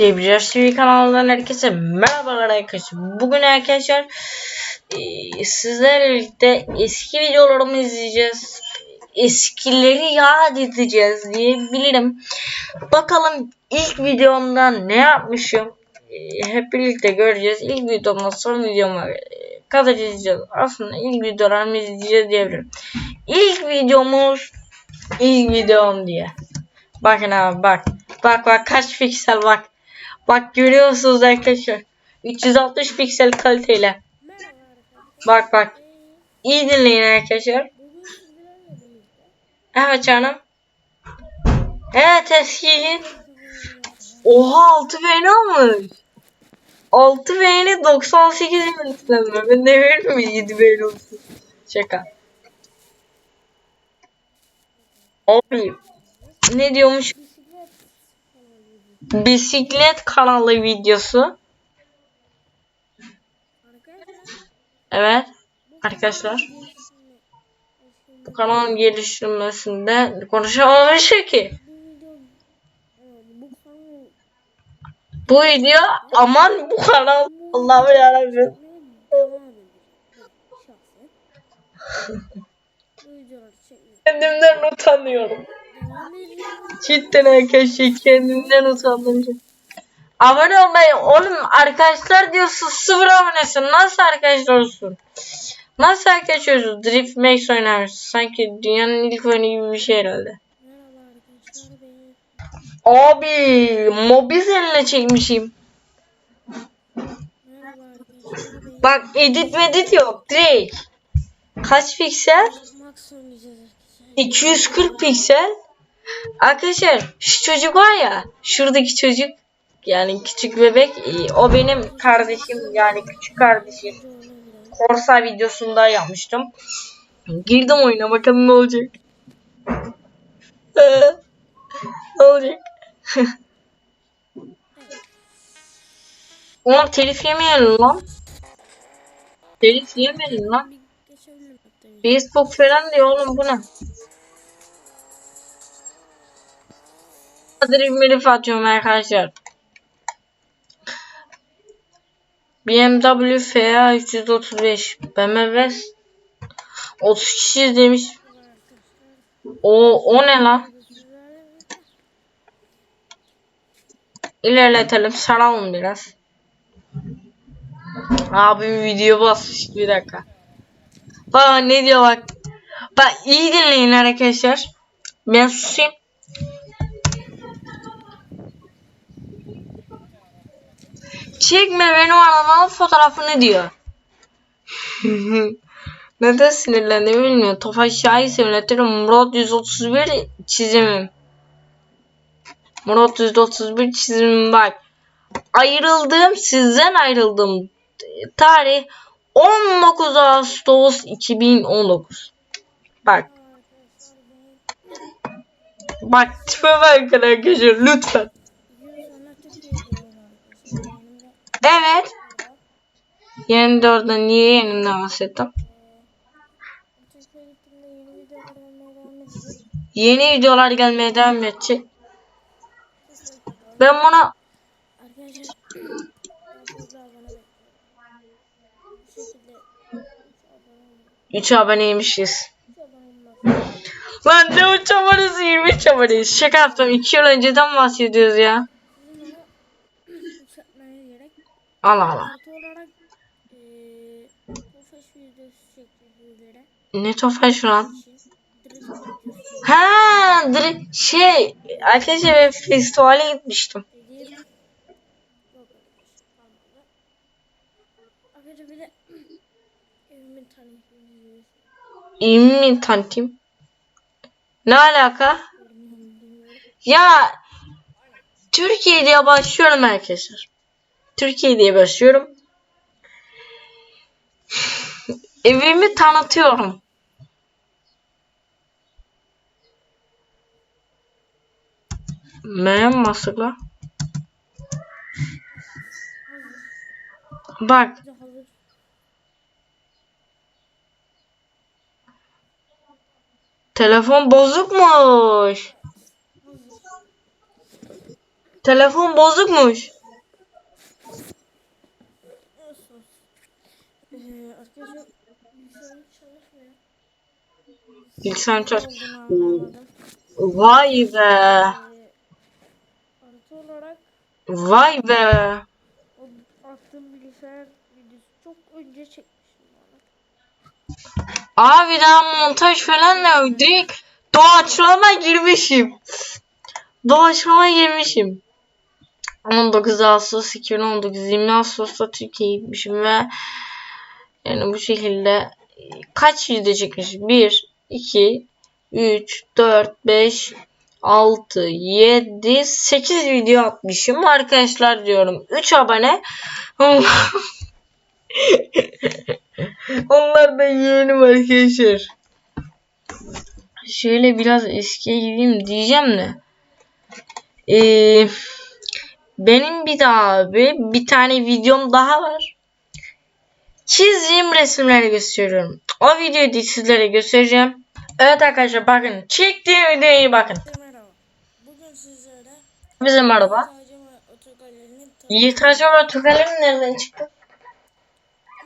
Debriyaj TV kanalından herkese merhabalar arkadaşlar. Bugün arkadaşlar eee, sizlerle birlikte eski videolarımı izleyeceğiz. Eskileri yad edeceğiz diyebilirim. Bakalım ilk videomda ne yapmışım. Eee, hep birlikte göreceğiz. İlk videomda son videoma eee, kadar izleyeceğiz. Aslında ilk videolarımı izleyeceğiz diyebilirim. İlk videomuz ilk videom diye. Bakın abi bak. Bak bak kaç piksel bak. Bak görüyorsunuz arkadaşlar. 360 piksel kaliteyle. Bak bak. İyi dinleyin arkadaşlar. Evet canım. Evet eski. Oha 6 beğeni almış. 6 beğeni 98 yönetmenme. Ben de veririm mi 7 beğeni olsun. Şaka. Abi ne diyormuş? Bisiklet kanalı videosu. Evet arkadaşlar. Bu kanalın geliştirmesinde konuşamamış ki. Bu video aman bu kanal Allah'ım yarabbim. Kendimden utanıyorum. Cidden arkadaşlar kendimden utandım. Abone olmayı oğlum arkadaşlar diyorsun sıfır abonesin nasıl arkadaşlar olsun? Nasıl arkadaşlar olsun? Drift Max oynamış. Sanki dünyanın ilk oyunu gibi bir şey herhalde. Abi Mobiz eline çekmişim. Bak edit medit yok direkt. Kaç piksel? 240 piksel. Arkadaşlar şu çocuk var ya şuradaki çocuk yani küçük bebek e, o benim kardeşim yani küçük kardeşim. Korsa videosunda yapmıştım. Girdim oyuna bakalım ne olacak. Ne olacak? Oğlum telif yemeyelim lan. Telif yemeyelim lan. Facebook falan diyor oğlum bu ne? Drift milif atıyorum arkadaşlar. BMW FA 335 BMW 30 kişi izlemiş. O o ne lan? İlerletelim saralım biraz. Abi video basmış bir dakika. Bak ne diyor bak. Bak iyi dinleyin arkadaşlar. Ben susayım. Çekme benim arabanın fotoğrafını diyor. Neden sinirlendi bilmiyorum. Tofaş Şahin simülatörü Murat 131 çizimim. Murat 131 çizimim bak. Ayrıldım sizden ayrıldım. Tarih 19 Ağustos 2019. Bak. Bak tipe bak arkadaşlar lütfen. Evet. Yeni orada niye yeniden bahsettim? Yeni videolar gelmeye devam edecek. Ben buna 3 aboneymişiz. Lan ne 3 abonesi 23 aboneyiz. Şaka yaptım. 2 yıl önceden bahsediyoruz ya. Allah. olarak eee Tofaş videosu çekti bizlere. Ne tofaş lan? Ha, direkt şey arkadaşlar ben festivale gitmiştim. İmin tanıtayım. Ne alaka? Ya Türkiye diye başlıyorum arkadaşlar. Türkiye diye başlıyorum. Evimi tanıtıyorum. Meğen masıkla. Bak telefon bozukmuş. telefon bozukmuş. Olsun. Ee, arkadaşlar bilgisayarım çalışmıyor. Vay be. Artı olarak Vay be. o attığım bilgisayar videosu çok önce çekmişim onu. Abi daha montaj falan da yok. Direkt doğaçlama girmişim. Doğaçlama girmişim. 19 Ağustos 2019 20 Ağustos'ta Türkiye'ye gitmişim ve yani bu şekilde e, kaç video çekmişim? 1, 2, 3, 4, 5, 6, 7, 8 video atmışım arkadaşlar diyorum. 3 abone. Onlar da yeğenim arkadaşlar. Şöyle biraz eskiye gideyim diyeceğim de. Ee, benim bir daha abi bir tane videom daha var. Çizdiğim resimleri gösteriyorum. O videoyu da sizlere göstereceğim. Evet arkadaşlar bakın. Çektiğim videoyu bakın. Merhaba. Bugün sizlere ve Otogaleri'nin Yiğit acaba Tukalem nereden çıktı?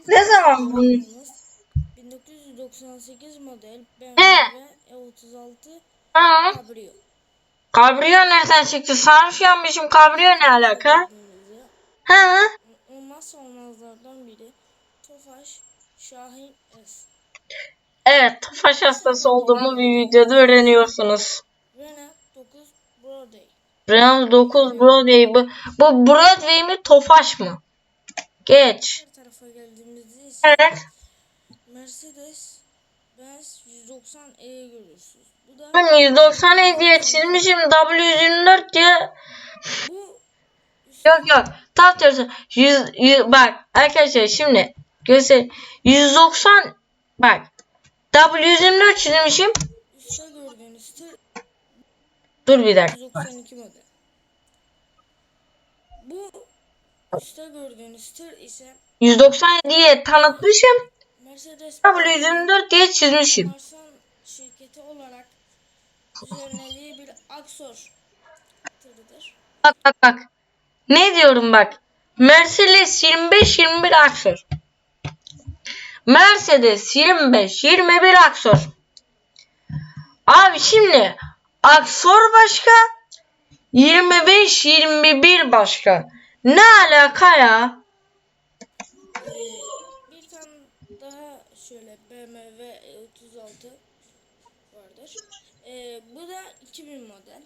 Ne zaman bu? 1998 model. BMW E36 Ha? Cabrio. Cabrio nereden çıktı? Sarf yanmışım. Cabrio ne alaka? Ha? Olmazsa olmazlardan biri Tofaş Şahin S. Evet, Tofaş hastası olduğumu bir videoda öğreniyorsunuz. Renault 9 Broadway. Renault 9 Broadway bu. Bu Broadway mi Tofaş mı? Geç. Her tarafa geldiğimizde ise Evet. Mercedes Benz 190E görüyorsunuz. Bu da Ben 190 diye çizmişim W124 diye. bu Yok yok. Tam tersi. 100, 100 bak arkadaşlar şimdi göster. 190 bak. W124 çizmişim. üstte gördüğünüz Dur bir dakika. 192 model. Bu üstte gördüğünüz tır ise 190 diye tanıtmışım. Mercedes W124 diye çizmişim. Marsan şirketi olarak düzenlediği bir Aksor tırıdır. Bak bak bak. Ne diyorum bak. Mercedes 25 21 aksör. Mercedes 25 21 aksör. Abi şimdi aksor başka 25 21 başka. Ne alaka ya? Bir tane daha şöyle BMW E36 vardır. Ee, bu da 2000 model.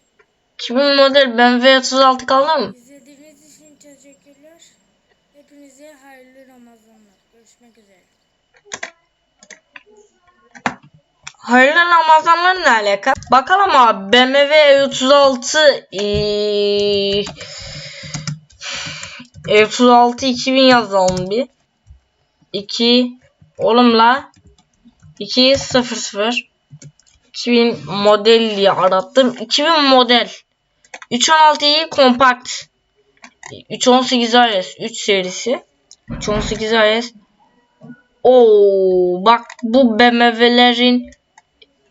2000 model BMW 36 kaldı mı? İzlediğiniz için teşekkürler. Hepinize hayırlı Ramazanlar. Görüşmek üzere. Hayırlı Ramazanlar ne alaka? Bakalım abi BMW 36 eee, 36 2000 yazalım bir. 2 oğlum la 2 0 0 2000 model diye arattım. 2000 model. 316'yı kompakt. 318 RS 3 serisi. 318 RS. Oo bak bu BMW'lerin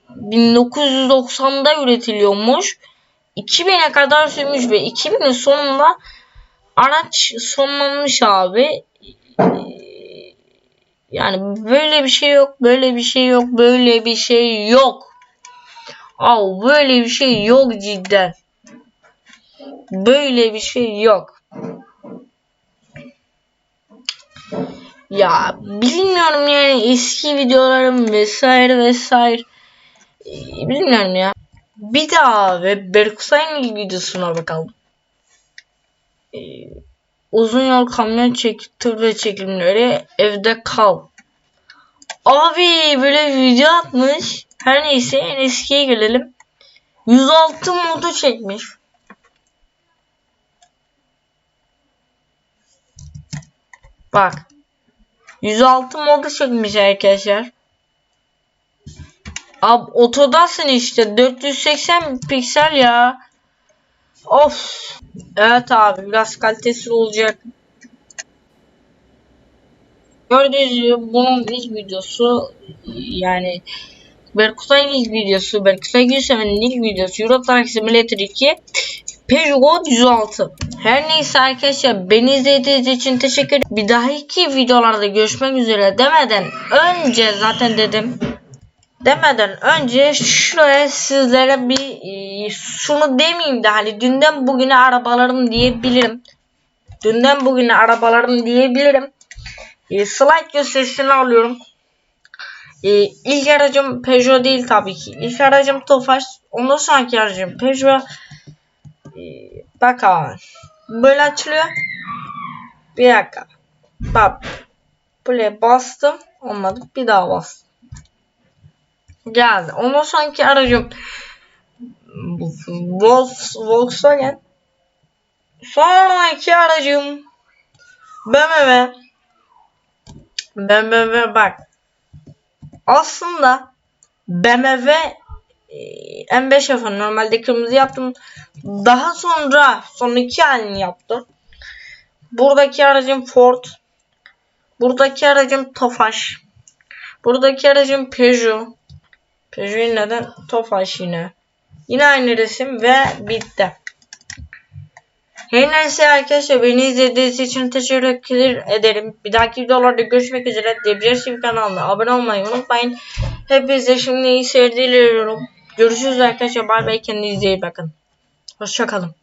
1990'da üretiliyormuş. 2000'e kadar sürmüş ve 2000'in sonunda araç sonlanmış abi. Yani böyle bir şey yok, böyle bir şey yok, böyle bir şey yok. Al böyle bir şey yok cidden. Böyle bir şey yok. Ya bilmiyorum yani eski videolarım vesaire vesaire. Ee, bilmiyorum ya. Bir daha abi Berkusay'ın videosuna bakalım. Ee, uzun yol kamyon çek tır ve çekimleri evde kal. Abi böyle video atmış. Her neyse en eskiye gelelim. 106 modu çekmiş. Bak. 106 modu çekmiş arkadaşlar. Ab otodasın işte 480 piksel ya. Of. Evet abi biraz kalitesiz olacak. Gördüğünüz gibi bunun ilk videosu yani Berkutay'ın ilk videosu, Berkutay Gülseven'in ilk videosu Euro Truck Simulator 2 Peugeot 106. Her neyse arkadaşlar beni izlediğiniz için teşekkür ederim. Bir dahaki videolarda görüşmek üzere demeden önce zaten dedim. Demeden önce şuraya sizlere bir e, şunu demeyeyim de hani dünden bugüne arabalarım diyebilirim. Dünden bugüne arabalarım diyebilirim. E, slide gösterisini alıyorum. E, ilk aracım Peugeot değil tabii ki. İlk aracım Tofaş. Ondan sonraki aracım Peugeot. E, bakalım. Böyle açılıyor. Bir dakika. Bak. Buraya bastım. Olmadı. Bir daha bastım. Geldi. Ondan sonraki aracım Volks, Volkswagen. Sonraki aracım BMW. BMW bak. Aslında BMW M5 yapın. Normalde kırmızı yaptım. Daha sonra son iki halini yaptım. Buradaki aracım Ford. Buradaki aracım Tofaş. Buradaki aracım Peugeot. Peugeot neden? Tofaş yine. Yine aynı resim ve bitti. Her neyse arkadaşlar beni izlediğiniz için teşekkür ederim. Bir dahaki videolarda görüşmek üzere. Debriyaj kanalına abone olmayı unutmayın. Hepinize şimdi iyi seyirler diliyorum. Görüşürüz arkadaşlar. Bay bay. Kendinize iyi bakın. Hoşçakalın.